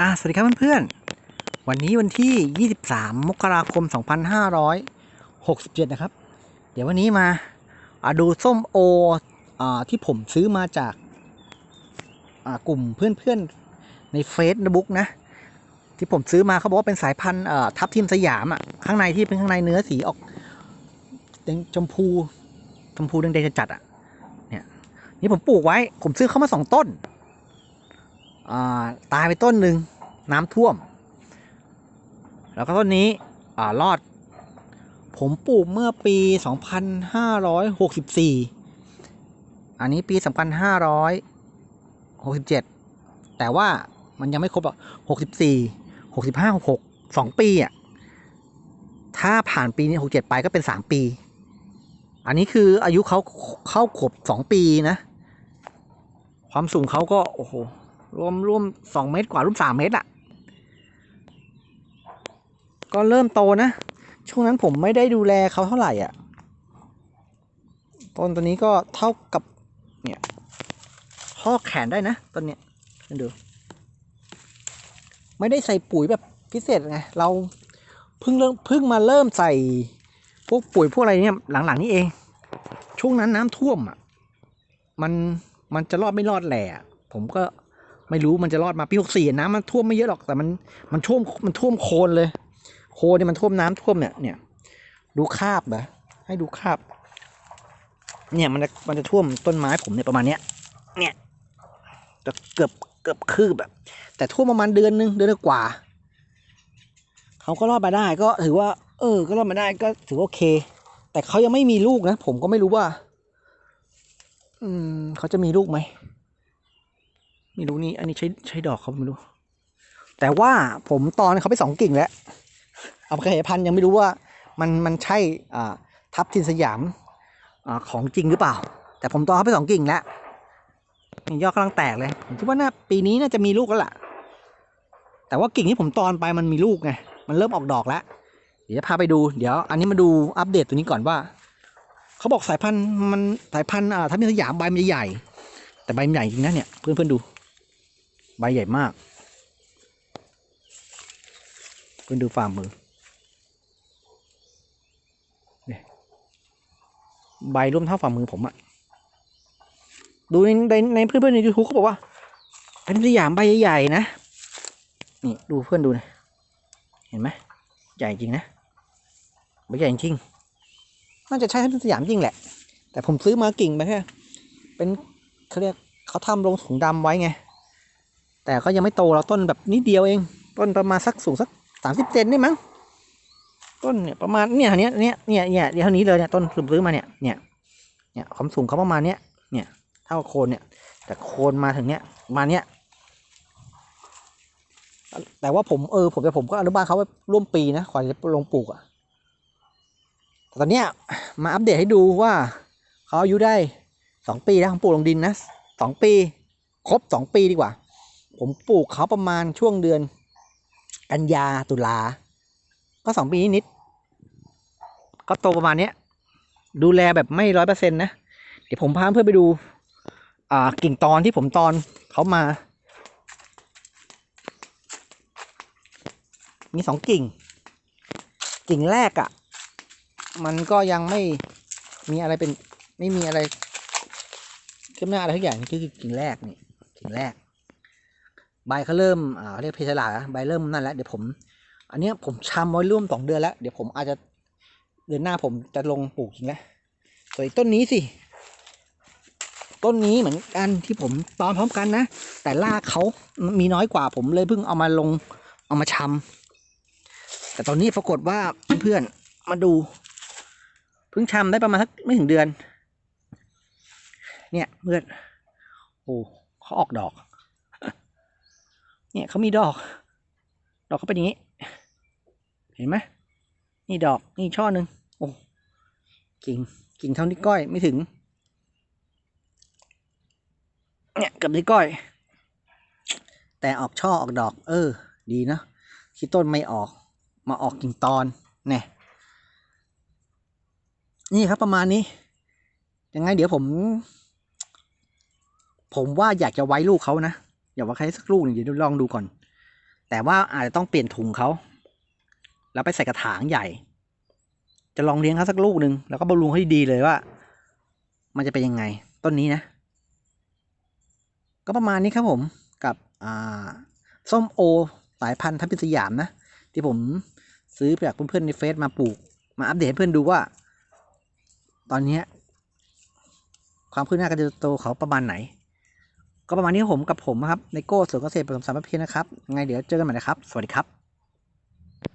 อะสวัสดีครับเพื่อนๆ วันนี้วันที่ 23 มกราคม 2567 นะครับ เดี๋ยววันนี้มาดูส้มโออที่ผมซื้อมาจากากลุ่มเพื่อนๆ ในเฟซบุ๊กนะ ที่ผมซื้อมาเขาบอกว่าเป็นสายพันธุ์ทับทิมสยามอะ ข้างในที่เป็นข้างในเนื้อสีออกแดงชมพูชมพูแดงๆจัดอะ เนี่ย นี่ผมปลูกไว้ ผมซื้อเข้ามาสองต้น ตายไปต้นหนึ่งน้ำท่วม แล้วก็ต้นนี้อ่รอด ผมปลูกเมื่อปี 2564 อันนี้ปี 2567 แต่ว่ามันยังไม่ครบหรอก64 65 66 2 ปีอะถ้าผ่านปีนี้ 67 ไปก็เป็น 3 ปี อันนี้คืออายุเขาเข้าขวบ2 ปีนะ ความสูงเขาก็ โอ้โห รวมรวมสองเมตรกว่าร่วมสามเมตรอะ ก็เริ่มโตนะ ช่วงนั้นผมไม่ได้ดูแลเขาเท่าไหร่อะ ต้นตัวนี้ก็เท่ากับเนี่ยข้อแขนได้นะต้นเนี้ยดู ไม่ได้ใส่ปุ๋ยแบบพิเศษไง เราเพิ่งเริ่มเพิ่งมาเริ่มใส่พวกปุ๋ยพวกอะไรเนี่ยหลังๆ นี้เอง ช่วงนั้นน้ำท่วมอะ มันมันจะรอดไม่รอดแหละผมก็ ไม่รู้มันจะรอดมาปีหกสี่น้ำมันท่วมไม่เยอะหรอกแต่มันมันท่วมมันท่วมโคลนเลย โคลนเนี่ยมันท่วมน้ำท่วมเนี่ยเนี่ย ดูคาบนะให้ดูคาบ เนี่ยมันจะมันจะท่วมต้นไม้ผมเนี่ยประมาณเนี้ยเนี่ยจะเกือบเกือบคืบแบบ แต่ท่วมประมาณเดือนนึงเดือนกว่าเขาก็รอดมาได้ก็ถือว่า เออ ก็รอดมาได้ก็ถือว่าโอเค แต่เขายังไม่มีลูกนะผมก็ไม่รู้ว่า อืมเขาจะมีลูกไหม ไม่รู้นี่อันนี้ใช้ใช้ดอกเขาไม่รู้ แต่ว่าผมตอนเขาไปสองกิ่งแล้ว เอาไปขยายพันธุ์ยังไม่รู้ว่ามันมันใช่อ่าทับทินสยามอ่าของจริงหรือเปล่า แต่ผมตอนเขาไปสองกิ่งแล้วยอดกำลังแตกเลย ผมคิดว่าน่าปีนี้น่าจะมีลูกแล้วล่ะ แต่ว่ากิ่งที่ผมตอนไปมันมีลูกไง มันเริ่มออกดอกแล้ว เดี๋ยวจะพาไปดู เดี๋ยว อันนี้มาดูอัปเดตตัวนี้ก่อนว่า เขาบอกสายพันธุ์มันสายพันธุ์อ่าทับทิมสยามใบมันใหญ่ แต่ใบมันใหญ่จริงนะเนี่ย เพื่อนเพื่อนๆดู ใบใหญ่มากเพื่อนดูฝ่ามือเนี่ยใบร่วมเท่าฝ่ามือผมอะดูในในในเพื่อนเพื่อนๆในยูทูบเขาบอกว่าเป็นสยามใบใหญ่ๆนะ นี่ดูเพื่อนดูนะเห็นไหมใหญ่จริงนะใบใหญ่จริงน่าจะใช่ทับสยามจริงแหละ แต่ผมซื้อมากิ่งไปแค่เป็นเขาเรียกเขาทำลงถุงดำไว้ไง แต่ก็ยังไม่โตเราต้นแบบนิดเดียวเอง ต้นประมาณสักสูงสักสามสิบเซนได้มั้งต้นเนี่ยประมาณเนี่ยเนี้ยเนี่ยเนี่ยเนี่ยเท่านี้เลยเนี่ยต้นซื้อมาเนี่ยเนี่ยเนี่ยความสูงเขาประมาณเนี้ยเนี่ยเท่าโคนเนี่ยแต่โคนมาถึงเนี้ยมาเนี้ยแต่ว่าผมเออผมแต่ผมก็อนุบาลเขาไว้ร่วมปีนะก่อนจะลงปลูกอะแต่ตอนเนี้ยมาอัปเดตให้ดูว่าเขาอายุได้สองปีแล้วผมปลูกลงดินนะสองปี ครบสองปีดีกว่า ผมปลูกเขาประมาณช่วงเดือน กันยาตุลา ก็สองปีนิด ก็โตประมาณเนี้ย ดูแลแบบไม่ร้อยเปอร์เซ็นต์นะ เดี๋ยวผมพาเพื่อนไปดู อ่ากิ่งตอนที่ผมตอนเขามา มีสองกิ่ง กิ่งแรกอะ่ะ มันก็ยังไม่มีอะไรเป็นไม่มีอะไรขึ้นหน้าอะไรทุกอย่างนี่คือกิ่งแรกนี่กิ่งแรก ใบเขาเริ่มอ่าเรียกเพชรลาใบเริ่มนั่นแล้วเดี๋ยวผม อันนี้ผมชำไว้ร่วมสองเดือนแล้วเดี๋ยวผมอาจจะเดือนหน้าผมจะลงปลูกจริงแล้วส่วนต้นนี้สิ ต้นนี้เหมือนกันที่ผมตอนพร้อมกันนะ แต่รากเขามีน้อยกว่าผมเลยเพิ่งเอามาลงเอามาชำแต่ตอนนี้ปรากฏว่าเพื่อนๆมาดูเพิ่งชำได้ประมาณสักไม่ถึงเดือน เนี่ยเพื่อนโอ้เขาออกดอก เนี่ยเขามีดอก ดอกเขาเป็นอย่างนี้ เห็นไหมนี่ดอกนี่ช่อหนึ่งโอ้กิ่งกิ่งเท่านิ้วก้อยไม่ถึง เนี่ยกือบนิ้วก้อย แต่ออกช่อออกดอก เออ ดีนะที่ต้นไม่ออก มาออกกิ่งตอนเนี่ยนี่ครับประมาณนี้ ยังไงเดี๋ยวผม ผมว่าอยากจะไว้ลูกเขานะ อย่าว่าใครสักลูกหนึ่งเดี๋ยวลองดูก่อน แต่ว่าอาจจะต้องเปลี่ยนถุงเขาแล้วไปใส่กระถางใหญ่ จะลองเลี้ยงเขาสักลูกหนึ่งแล้วก็บำรุงให้ดีเลยว่า มันจะเป็นยังไงต้นนี้นะ ก็ประมาณนี้ครับผมกับอ่าส้มโอสายพันธุ์ทับทิมสยามนะ ที่ผมซื้อจากเพื่อนๆในเฟซมาปลูก มาอัปเดตให้เพื่อนดูว่า ตอนนี้ความคืบหน้าการเติบโตเขาประมาณไหน ก็ประมาณนี้ผมกับผมครับในโก้สวนเกษตรผสมสารพัดเพนะครับไงเดี๋ยวเจอกันใหม่นะครับ สวัสดีครับ